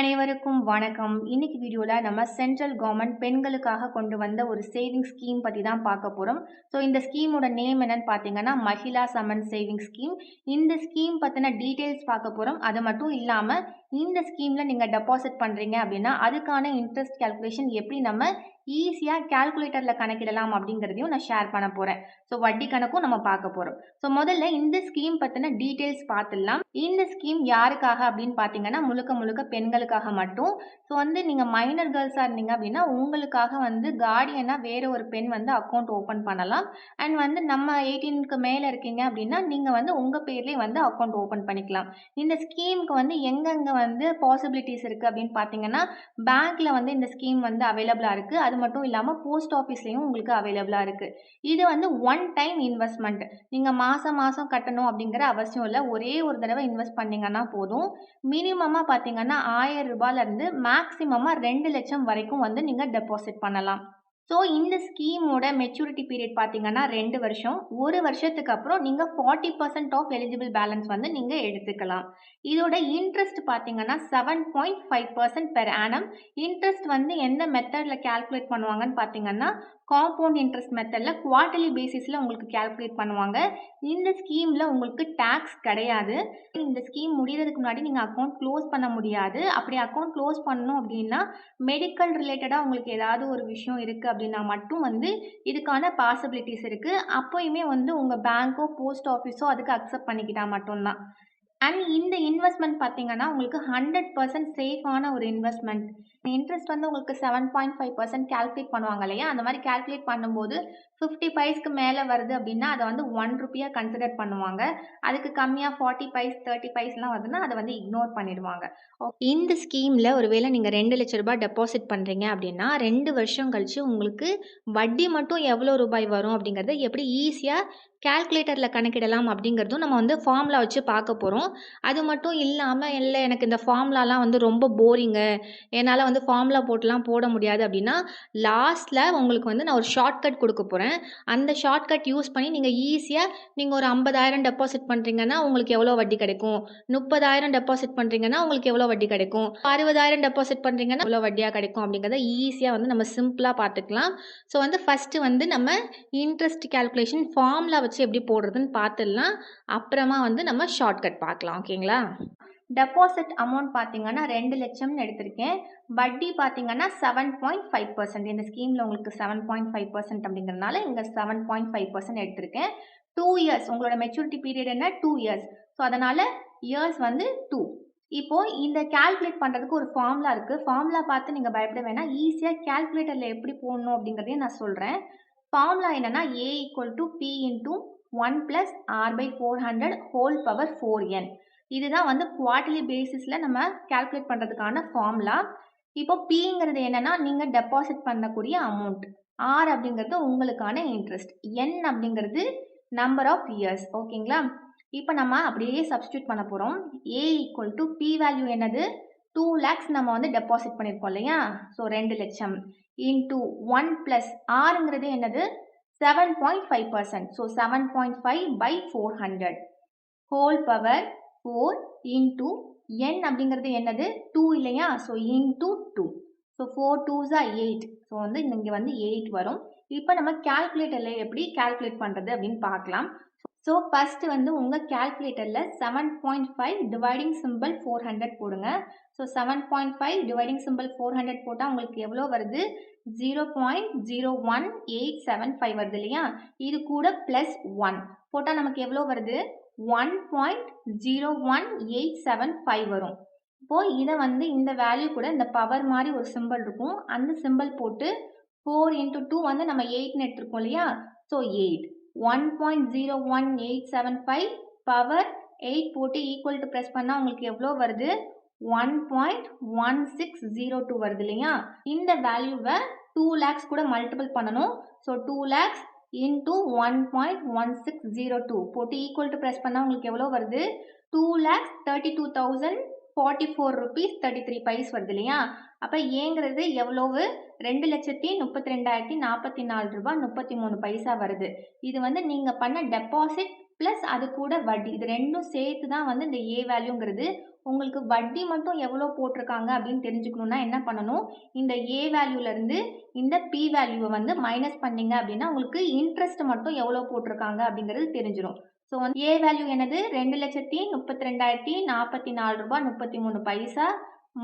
அனைவருக்கும் வணக்கம். இன்னைக்கு வீடியோவில் நம்ம சென்ட்ரல் கவர்மெண்ட் பெண்களுக்காக கொண்டு வந்த ஒரு சேவிங் ஸ்கீம் பற்றி தான் பார்க்க போகிறோம் ஸோ இந்த ஸ்கீமோட நேம் என்னன்னு பார்த்தீங்கன்னா மகிழா சமன் சேவிங் ஸ்கீம் இந்த ஸ்கீம் பற்றின டீட்டெயில்ஸ் பார்க்க போகிறோம் அது மட்டும் இல்லாமல் இந்த ஸ்கீமில் நீங்கள் டெபாசிட் பண்ணுறீங்க அப்படின்னா அதுக்கான இன்ட்ரெஸ்ட் கேல்குலேஷன் எப்படி நம்ம ஈஸியாக கேல்குலேட்டரில் கணக்கிடலாம் அப்படிங்கிறதையும் நான் ஷேர் பண்ண போகிறேன் ஸோ வட்டி கணக்கும் நம்ம பார்க்க போகிறோம் ஸோ முதல்ல இந்த ஸ்கீம் பற்றின டீட்டெயில்ஸ் பார்த்துடலாம். இந்த ஸ்கீம் யாருக்காக அப்படின்னு பார்த்தீங்கன்னா முழுக்க முழுக்க பெண்களுக்காக மட்டும். ஸோ வந்து நீங்கள் மைனர் கேர்ள்ஸாக இருந்தீங்க அப்படின்னா உங்களுக்காக வந்து கார்டியனாக வேறு ஒரு பெண் வந்து அக்கௌண்ட் ஓப்பன் பண்ணலாம். அண்ட் வந்து நம்ம எயிட்டீனுக்கு மேலே இருக்கீங்க அப்படின்னா நீங்கள் வந்து உங்கள் பேர்லேயே வந்து அக்கௌண்ட் ஓப்பன் பண்ணிக்கலாம். இந்த ஸ்கீமுக்கு வந்து எங்கெங்கே வந்து பாசிபிலிட்டிஸ் இருக்குது அப்படின்னு பார்த்தீங்கன்னா பேங்க்கில் வந்து இந்த ஸ்கீம் வந்து அவைலபிளாக இருக்குது அது மட்டும் இல்லாமல் போஸ்ட் ஆஃபீஸ்லேயும் உங்களுக்கு அவைலபிளாக இருக்குது இது வந்து ஒன் டைம் இன்வெஸ்ட்மெண்ட் நீங்கள் மாதம் மாதம் கட்டணும் அப்படிங்கிற அவசியம் இல்லை. ஒரே ஒரு தடவை இன்வெஸ்ட் பண்ணிங்கன்னா போதும். மினிமமாக பார்த்தீங்கன்னா ஆயிரம் ரூபாயிலேருந்து மேக்ஸிமமாக ரெண்டு லட்சம் வரைக்கும் வந்து நீங்கள் டெபாசிட் பண்ணலாம். ஸோ இந்த ஸ்கீமோட மெச்சூரிட்டி பீரியட் பார்த்தீங்கன்னா ரெண்டு வருஷம். ஒரு வருஷத்துக்கு அப்புறம் நீங்கள் forty percent of eligible balance வந்து நீங்கள் எடுத்துக்கலாம். இதோட இன்ட்ரெஸ்ட் பார்த்தீங்கன்னா seven point five percent per annum interest வந்து எந்த மெத்தடில் கேல்குலேட் பண்ணுவாங்கன்னு பார்த்தீங்கன்னா காம்பவுண்ட் இன்ட்ரெஸ்ட் மெத்தடில் குவார்ட்டர்லி பேசிஸில் உங்களுக்கு கேல்குலேட் பண்ணுவாங்க. இந்த ஸ்கீமில் உங்களுக்கு டேக்ஸ் கிடையாது. இந்த ஸ்கீம் முடிகிறதுக்கு முன்னாடி நீங்கள் அக்கௌண்ட் க்ளோஸ் பண்ண முடியாது. அப்படி அக்கௌண்ட் க்ளோஸ் பண்ணணும் அப்படின்னா மெடிக்கல் ரிலேட்டடாக உங்களுக்கு ஏதாவது ஒரு விஷயம் இருக்குது அப்படின்னா மட்டும் வந்து இதுக்கான பாசிபிலிட்டிஸ் இருக்குது அப்போயுமே வந்து உங்கள் பேங்க்கோ போஸ்ட் ஆஃபீஸோ அதுக்கு அக்செப்ட் பண்ணிக்கிட்டால் மட்டும்தான். அண்ட் இந்த இன்வெஸ்ட்மெண்ட் பார்த்தீங்கன்னா உங்களுக்கு ஹண்ட்ரட் பர்சன்ட் சேஃபான ஒரு இன்வெஸ்ட்மெண்ட் இன்ட்ரெஸ்ட் வந்து உங்களுக்கு seven point five percent calculate பண்ணுவாங்க இல்லையா? அந்த மாதிரி கேல்குலேட் பண்ணும்போது ஃபிஃப்டி பைஸ்க்கு மேலே வருது அப்படின்னா அதை வந்து ஒன் ருப்பியாக கன்சிடர் பண்ணுவாங்க. அதுக்கு கம்மியாக ஃபார்ட்டி பைஸ் தேர்ட்டி பைஸ்லாம் வருதுன்னா அதை வந்து இக்னோர் பண்ணிடுவாங்க. இந்த ஸ்கீமில் ஒருவேளை நீங்கள் ரெண்டு லட்ச ரூபாய் டெபாசிட் பண்ணுறீங்க அப்படின்னா ரெண்டு வருஷம் கழித்து உங்களுக்கு வட்டி மட்டும் எவ்வளோ ரூபாய் வரும் அப்படிங்கிறத எப்படி ஈஸியாக கேல்குலேட்டரில் கணக்கிடலாம் அப்படிங்கிறதும் நம்ம வந்து ஃபார்முலா வச்சு பார்க்க போகிறோம் அது மட்டும் இல்லாமல் இல்லை எனக்கு இந்த ஃபார்முலாலாம் வந்து ரொம்ப போரிங்கு என்னால் வந்து ஃபார்முலா போட்டுலாம் போட முடியாது அப்படின்னா லாஸ்ட்டில் உங்களுக்கு வந்து நான் ஒரு ஷார்ட்கட் கொடுக்க போகிறேன் அந்த ஷார்ட்கட் யூஸ் பண்ணி நீங்கள் ஈஸியாக நீங்கள் ஒரு ஐம்பதாயிரம் டெபாசிட் பண்ணுறீங்கன்னா உங்களுக்கு எவ்வளோ வட்டி கிடைக்கும்? முப்பதாயிரம் டெபாசிட் பண்ணுறீங்கன்னா உங்களுக்கு எவ்வளோ வட்டி கிடைக்கும்? அறுபதாயிரம் டெபாசிட் பண்ணுறீங்கன்னா எவ்வளோ வட்டியாக கிடைக்கும்? அப்படிங்கிறத ஈஸியாக வந்து நம்ம சிம்பிளாக பார்த்துக்கலாம். ஸோ வந்து ஃபஸ்ட்டு வந்து நம்ம இன்ட்ரெஸ்ட் கேல்குலேஷன் ஃபார்முலா வச்சு எப்படி போடுறதுன்னு பார்த்துடலாம். அப்புறமா வந்து நம்ம ஷார்ட்கட் பார்க்கலாம். ஓகேங்களா டெபாசிட் அமௌண்ட் பார்த்தீங்கன்னா ரெண்டு லட்சம்னு எடுத்திருக்கேன். வட்டி பார்த்தீங்கன்னா செவன் பாயிண்ட் ஃபைவ் பர்சன்ட் இந்த ஸ்கீமில் உங்களுக்கு செவன் பாயிண்ட் ஃபைவ் பர்சன்ட் அப்படிங்கிறனால இங்கே செவன் பாயிண்ட் ஃபைவ் பர்சன்ட் எடுத்திருக்கேன். டூ இயர்ஸ் உங்களோட மெச்சூரிட்டி பீரியட் என்ன? டூ இயர்ஸ் ஸோ அதனால் இயர்ஸ் வந்து டூ இப்போது இந்த கேல்குலேட் பண்ணுறதுக்கு ஒரு ஃபார்முலா இருக்குது ஃபார்முலா பார்த்து நீங்கள் பயப்பட வேணாம். ஈஸியாக கேல்குலேட்டரில் எப்படி போடணும் அப்படிங்கிறதையும் நான் சொல்கிறேன் ஃபார்முலா என்னென்னா A equal to B into one plus R by four hundred whole power four N இதுதான் வந்து குவார்ட்டர்லி பேசிஸில் நம்ம கால்குலேட் பண்ணுறதுக்கான ஃபார்முலா இப்போ பிங்கிறது என்னென்னா நீங்கள் டெபாசிட் பண்ணக்கூடிய அமௌண்ட் ஆர் அப்படிங்கிறது உங்களுக்கான இன்ட்ரெஸ்ட் என் அப்படிங்கிறது நம்பர் ஆஃப் இயர்ஸ் ஓகேங்களா இப்போ நம்ம அப்படியே சப்ஸ்டியூட் பண்ண போகிறோம் A equal to B value என்னது? டூ லேக்ஸ் நம்ம வந்து டெபாசிட் பண்ணியிருக்கோம் இல்லையா? ஸோ ரெண்டு லட்சம் இன்டூ ஒன் ப்ளஸ் ஆறுங்கிறது என்னது? Seven point five percent so seven point five by four hundred whole power four into N அப்படிங்கிறது என்னது? டூ இல்லையா? So into two so four twos are eight so வந்து இங்கே வந்து எயிட் வரும். இப்போ நம்ம கேல்குலேட்டரில் எப்படி கேல்குலேட் பண்ணுறது அப்படின்னு பார்க்கலாம். ஸோ ஃபஸ்ட்டு வந்து உங்கள் கேல்குலேட்டரில் seven point five dividing symbol four hundred போடுங்க. So seven point five dividing symbol four hundred போட்டால் உங்களுக்கு எவ்வளோ வருது? Zero point zero one eight seven five வருது இல்லையா? இது கூட ப்ளஸ் ஒன் போட்டால் நமக்கு எவ்வளோ வருது? One point zero one eight seven five வரும். இப்போது இதை வந்து இந்த வேல்யூ கூட இந்த பவர் மாதிரி ஒரு சிம்பிள் இருக்கும். அந்த சிம்பிள் போட்டு ஃபோர் இன்ட்டு டூ வந்து நம்ம எயிட்னு எடுத்துருக்கோம் இல்லையா? So eight one point zero one eight seven five power eight போட்டு ஈக்குவல் டு ப்ரெஸ் பண்ணால் உங்களுக்கு எவ்வளோ வருது? One point one six zero two வருது இல்லையா? இந்த வேல்யூவை டூ லேக்ஸ் கூட மல்டிபிள் பண்ணணும். So two lakhs into one point one six zero two போட்டு ஈக்குவல் டு ப்ரெஸ் பண்ணால் உங்களுக்கு எவ்வளோ வருது? Two lakhs thirty two thousand forty four rupees thirty three paise வருது இல்லையா? அப்போ ஏங்கிறது எவ்வளவு? ரெண்டு லட்சத்தி முப்பத்தி ரெண்டாயிரத்தி நாற்பத்தி நாலு ரூபா முப்பத்தி மூணு பைசா வருது. இது வந்து நீங்கள் பண்ண டெபாசிட் ப்ளஸ் அது கூட வட்டி. இது ரெண்டும் சேர்த்து தான் வந்து இந்த ஏ வேல்யூங்கிறது உங்களுக்கு வட்டி மட்டும் எவ்வளோ போட்டிருக்காங்க அப்படின்னு தெரிஞ்சுக்கணுன்னா என்ன பண்ணணும்? இந்த ஏ வேல்யூலேருந்து இந்த பி வேல்யூவை வந்து மைனஸ் பண்ணீங்க அப்படின்னா உங்களுக்கு இன்ட்ரெஸ்ட் மட்டும் எவ்வளோ போட்டிருக்காங்க அப்படிங்கிறது தெரிஞ்சிடும் ஸோ வந்து ஏ வேல்யூ என்னது? ரெண்டு லட்சத்தி முப்பத்தி ரெண்டாயிரத்தி நாற்பத்தி நாலு ரூபாய் முப்பத்தி மூணு பைசா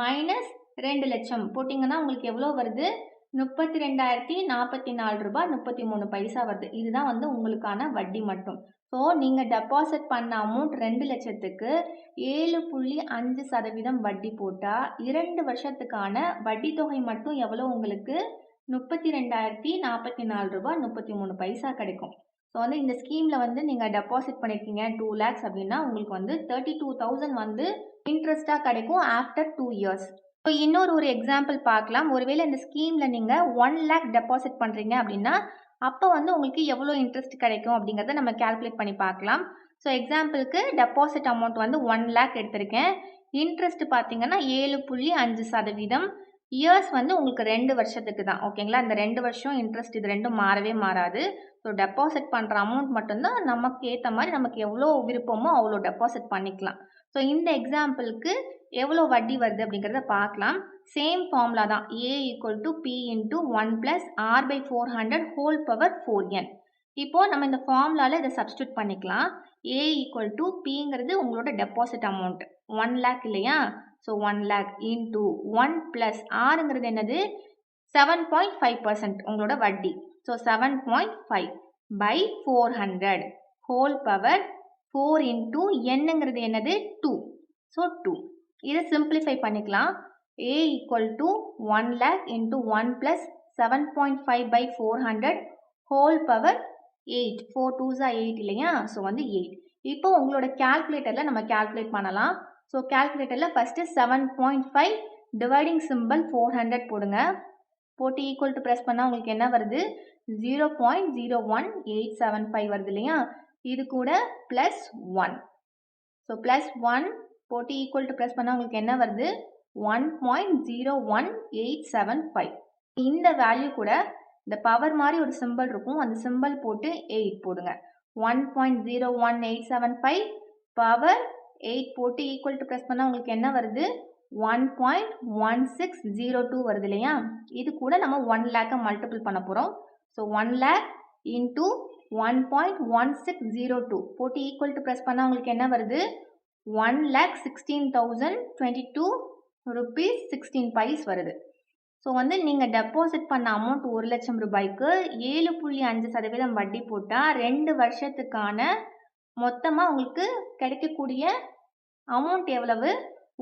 மைனஸ் ரெண்டு லட்சம். போட்டிங்கன்னா உங்களுக்கு எவ்வளோ வருது? முப்பத்தி ரெண்டாயிரத்தி நாற்பத்தி நாலு ரூபாய் முப்பத்தி மூணு பைசா வருது. இதுதான் வந்து உங்களுக்கான வட்டி மட்டும். ஸோ நீங்கள் டெபாசிட் பண்ண அமௌண்ட் ரெண்டு லட்சத்துக்கு ஏழு புள்ளி அஞ்சு சதவீதம் வட்டி போட்டால் இரண்டு வருஷத்துக்கான வட்டி தொகை மட்டும் எவ்வளோ உங்களுக்கு? முப்பத்தி ரெண்டாயிரத்தி நாற்பத்தி நாலு ரூபாய் முப்பத்தி மூணு பைசா கிடைக்கும். ஸோ வந்து இந்த ஸ்கீமில் வந்து நீங்கள் டெபாசிட் பண்ணியிருக்கீங்க டூ லேக்ஸ் அப்படின்னா உங்களுக்கு வந்து தேர்ட்டி டூ தௌசண்ட் வந்து இன்ட்ரெஸ்ட்டாக கிடைக்கும் ஆஃப்டர் டூ இயர்ஸ் ஸோ இன்னொரு ஒரு எக்ஸாம்பிள் பார்க்கலாம். ஒருவேளை இந்த ஸ்கீமில் நீங்கள் ஒன் லேக் டெபாசிட் பண்ணுறீங்க அப்படின்னா அப்போ வந்து உங்களுக்கு எவ்வளோ இன்ட்ரெஸ்ட் கிடைக்கும் அப்படிங்கிறத நம்ம கால்குலேட் பண்ணி பார்க்கலாம். ஸோ எக்ஸாம்பிளுக்கு டெபாசிட் அமௌண்ட் வந்து ஒன் லேக் எடுத்திருக்கேன். இன்ட்ரெஸ்ட் பார்த்தீங்கன்னா ஏழு புள்ளி அஞ்சு சதவீதம். இயர்ஸ் வந்து உங்களுக்கு ரெண்டு வருஷத்துக்கு தான். ஓகேங்களா இந்த ரெண்டு வருஷம் இன்ட்ரெஸ்ட் இது ரெண்டும் மாறவே மாறாது. ஸோ டெபாசிட் பண்ணுற அமௌண்ட் மட்டும்தான் நமக்கு ஏற்ற மாதிரி நமக்கு எவ்வளோ விருப்பமோ அவ்வளோ டெபாசிட் பண்ணிக்கலாம். ஸோ இந்த எக்ஸாம்பிளுக்கு எவ்வளோ வட்டி வருது அப்படிங்கிறத பார்க்கலாம். சேம் ஃபார்முலா தான். A equal to B into one plus R by four hundred whole power four N இப்போது நம்ம இந்த ஃபார்முலாவில் இதை சப்ஸ்டியூட் பண்ணிக்கலாம். ஏ ஈக்குவல் டு பிங்கிறது உங்களோட டெபாசிட் அமௌண்ட் ஒன் லேக் இல்லையா? So one lakh into one plus ஆறுங்கிறது என்னது? செவன் பாயிண்ட் ஃபைவ் பர்சன்ட் உங்களோட வட்டி. So seven point five by four hundred whole power four into என்னங்கிறது என்னது? டூ ஸோ டூ இதை சிம்பிளிஃபை பண்ணிக்கலாம். A equal to one lakh into one plus seven point five by four hundred whole power eight four twos are eight இல்லையா? So வந்து eight இப்போ உங்களோட கேல்குலேட்டரில் நம்ம கேல்குலேட் பண்ணலாம். So கேல்குலேட்டரில் first seven point five dividing symbol four hundred போடுங்க. போட்டு equal to press பண்ணால் உங்களுக்கு என்ன வருது? Zero point zero one eight seven five வருது இல்லையா? இது கூட plus one so plus one போட்டு ஈக்குவல் டு ப்ளஸ் பண்ணால் உங்களுக்கு என்ன வருது? One point zero one eight seven five இந்த வேல்யூ கூட இந்த பவர் மாதிரி ஒரு சிம்பிள் இருக்கும். அந்த சிம்பிள் போட்டு எயிட் போடுங்க. One point zero one eight seven five power eight போட்டு ஈக்குவல் டு ப்ரெஸ் பண்ணால் உங்களுக்கு என்ன வருது? One point one six zero two வருது இல்லையா? இது கூட நம்ம ஒன் லேக்கை மல்டிபிள் பண்ண போகிறோம் so one lakh into one point one six zero two போட்டு ஈக்குவல் டு ப்ரெஸ் பண்ணால் உங்களுக்கு என்ன வருது? One lakh sixteen thousand twenty two rupees sixteen paise வருது. ஸோ வந்து நீங்கள் டெபாசிட் பண்ண அமௌண்ட் ஒரு லட்சம் ரூபாய்க்கு ஏழு புள்ளி அஞ்சு சதவீதம் வட்டி போட்டால் ரெண்டு வருஷத்துக்கான மொத்தமாக உங்களுக்கு கிடைக்கக்கூடிய அமௌண்ட் எவ்வளவு?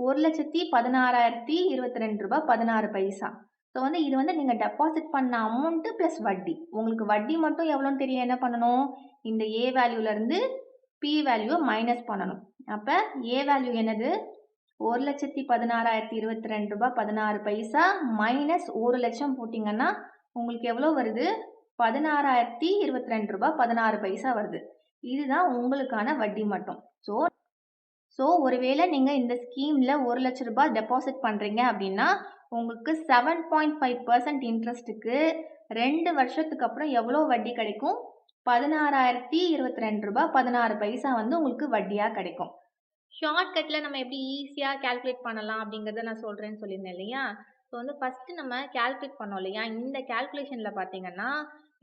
ஒரு லட்சத்தி பதினாறாயிரத்தி இருபத்தி ரெண்டு ரூபா பதினாறு பைசா. ஸோ வந்து இது வந்து நீங்கள் டெபாசிட் பண்ண அமௌண்ட்டு ப்ளஸ் வட்டி. உங்களுக்கு வட்டி மட்டும் எவ்வளோன்னு தெரிய என்ன பண்ணணும்? இந்த ஏ வேல்யூலேருந்து பி வேல்யூவை மைனஸ் பண்ணணும். அப்போ ஏ வேல்யூ என்னது? ஒரு லட்சத்தி பதினாறாயிரத்தி இருபத்தி ரெண்டு ரூபாய் பதினாறு பைசா மைனஸ் ஒரு லட்சம் போட்டிங்கன்னா உங்களுக்கு எவ்வளோ வருது? பதினாறாயிரத்தி இருபத்தி ரெண்டு ரூபாய் பதினாறு பைசா வருது. இதுதான் உங்களுக்கான வட்டி மட்டும். ஸோ ஸோ ஒருவேளை நீங்கள் இந்த ஸ்கீமில் ஒரு லட்ச ரூபாய் டெபாசிட் பண்ணுறீங்க அப்படின்னா உங்களுக்கு செவன் பாயிண்ட் ஃபைவ் பர்சன்ட் இன்ட்ரெஸ்ட்டுக்கு ரெண்டு வருஷத்துக்கு அப்புறம் எவ்வளோ வட்டி கிடைக்கும்? பதினாறாயிரத்தி இருபத்தி ரெண்டு ரூபாய் பதினாறு பைசா வந்து உங்களுக்கு வட்டியாக கிடைக்கும். ஷார்ட்கட்டில் நம்ம எப்படி ஈஸியாக கேல்குலேட் பண்ணலாம் அப்படிங்கிறத நான் சொல்கிறேன்னு சொல்லியிருந்தேன் இல்லையா? ஸோ வந்து ஃபஸ்ட்டு நம்ம கேல்குலேட் பண்ணோம் இல்லையா? இந்த கேல்குலேஷனில் பார்த்தீங்கன்னா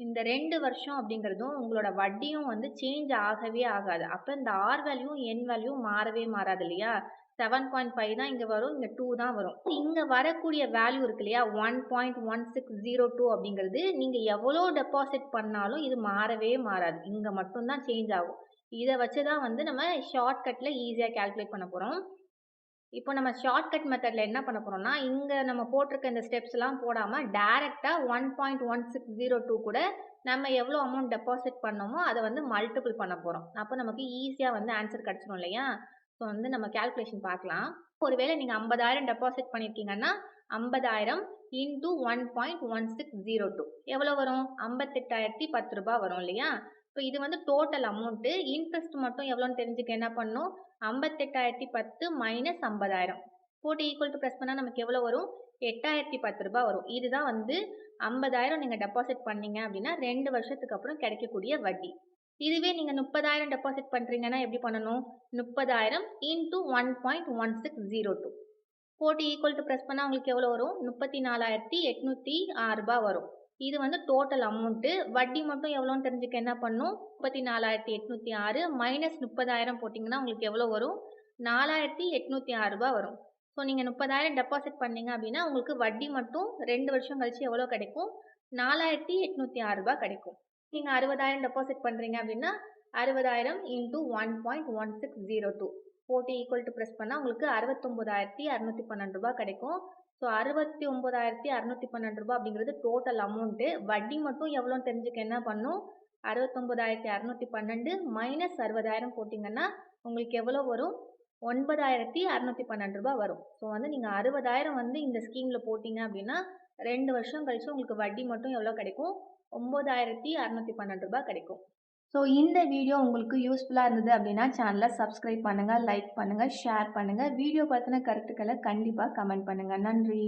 இந்த ரெண்டு வருஷம் அப்படிங்கிறதும் உங்களோட வட்டியும் வந்து சேஞ்ச் ஆகவே ஆகாது. அப்போ இந்த ஆர் வேல்யூ என் வேல்யூ மாறவே மாறாது இல்லையா? செவன் பாயிண்ட் ஃபைவ் தான் இங்கே வரும் இங்கே டூ தான் வரும். இங்கே வரக்கூடிய வேல்யூ இருக்கு இல்லையா? One point one six zero two அப்படிங்கிறது நீங்கள் எவ்வளோ டெபாசிட் பண்ணாலும் இது மாறவே மாறாது. இங்கே மட்டும்தான் சேஞ்ச் ஆகும். இதை வச்சு தான் வந்து நம்ம ஷார்ட்கட்டில் ஈஸியாக கால்குலேட் பண்ண போகிறோம் இப்போ நம்ம ஷார்ட்கட் மெத்தடில் என்ன பண்ண போகிறோம்னா இங்கே நம்ம போட்டிருக்க இந்த ஸ்டெப்ஸ்லாம் போடாமல் டேரெக்டாக one point one six zero two கூட நம்ம எவ்வளோ அமௌண்ட் டெபாசிட் பண்ணோமோ அதை வந்து மல்டிபிள் பண்ண போகிறோம் அப்போ நமக்கு ஈஸியாக வந்து ஆன்சர் கிடச்சிரும் இல்லையா? ஸோ வந்து நம்ம கேல்குலேஷன் பார்க்கலாம். ஒருவேளை நீங்கள் ஐம்பதாயிரம் டெபாசிட் பண்ணியிருக்கீங்கன்னா ஐம்பதாயிரம் into one point one six zero two எவ்வளோ வரும்? ஐம்பத்தெட்டாயிரத்தி பத்து ரூபாய் வரும் இல்லையா? இப்போ இது வந்து டோட்டல் அமௌண்ட்டு இன்ட்ரெஸ்ட் மட்டும் எவ்வளோன்னு தெரிஞ்சுக்க என்ன பண்ணும்? ஐம்பத்தெட்டாயிரத்தி பத்து மைனஸ் ஐம்பதாயிரம். போட்டு ஈக்குவல் டு ப்ரெஸ் பண்ணால் நமக்கு எவ்வளோ வரும்? எட்டாயிரத்தி பத்து ரூபாய் வரும். இதுதான் வந்து ஐம்பதாயிரம் நீங்கள் டெபாசிட் பண்ணீங்க அப்படின்னா ரெண்டு வருஷத்துக்கு அப்புறம் கிடைக்கக்கூடிய வட்டி. இதுவே நீங்கள் முப்பதாயிரம் டெபாசிட் பண்ணுறீங்கன்னா எப்படி பண்ணணும்? முப்பதாயிரம் into one point one six zero two போட்டு ஈக்குவல் டு ப்ரெஸ் பண்ணால் உங்களுக்கு எவ்வளோ வரும்? முப்பத்தி நாலாயிரத்தி எட்நூற்றி ஆறு ரூபாய் வரும். இது வந்து டோட்டல் அமௌண்ட்டு வட்டி மட்டும் எவ்வளோன்னு தெரிஞ்சுக்க என்ன பண்ணும்? முப்பத்தி நாலாயிரத்தி எட்நூற்றி ஆறு மைனஸ் முப்பதாயிரம் போட்டிங்கன்னா உங்களுக்கு எவ்வளோ வரும்? நாலாயிரத்தி எட்நூற்றி ஆறு ரூபாய் வரும். ஸோ நீங்கள் முப்பதாயிரம் டெபாசிட் பண்ணீங்க அப்படின்னா உங்களுக்கு வட்டி மட்டும் ரெண்டு வருஷம் கழிச்சு எவ்வளோ கிடைக்கும்? நாலாயிரத்தி எட்நூற்றி ஆறு ரூபாய் கிடைக்கும். நீங்கள் அறுபதாயிரம் டெபாசிட் பண்ணுறீங்க அப்படின்னா அறுபதாயிரம் into one point one six zero two போட்டு ஈக்குவல் டு ப்ரெஸ் பண்ணால் உங்களுக்கு அறுபத்தொம்போதாயிரத்தி அறநூற்றி பன்னெண்டு ரூபா கிடைக்கும். ஸோ அறுபத்தி ஒம்பதாயிரத்தி அறநூற்றி பன்னெண்டு ரூபா அப்படிங்கிறது டோட்டல் அமௌண்ட்டு வட்டி மட்டும் எவ்வளோன்னு தெரிஞ்சுக்க என்ன பண்ணும்? அறுபத்தொம்போதாயிரத்தி அறநூற்றி பன்னெண்டு மைனஸ் அறுபதாயிரம் போட்டிங்கன்னா உங்களுக்கு எவ்வளோ வரும்? ஒன்பதாயிரத்தி அறநூற்றி பன்னெண்டு ரூபாய் வரும். ஸோ வந்து நீங்கள் அறுபதாயிரம் வந்து இந்த ஸ்கீமில் போட்டிங்க அப்படின்னா ரெண்டு வருஷம் கழிச்சு உங்களுக்கு வட்டி மட்டும் எவ்வளோ கிடைக்கும்? ஒம்பதாயிரத்தி அறநூற்றி பன்னெண்டு ரூபாய் கிடைக்கும். ஸோ இந்த வீடியோ உங்களுக்கு யூஸ்ஃபுல்லாக இருந்தது அப்படின்னா சேனலை சப்ஸ்கிரைப் பண்ணுங்கள் லைக் பண்ணுங்கள் ஷேர் பண்ணுங்கள் வீடியோ பற்றின கருத்துக்களை கண்டிப்பாக கமெண்ட் பண்ணுங்கள் நன்றி.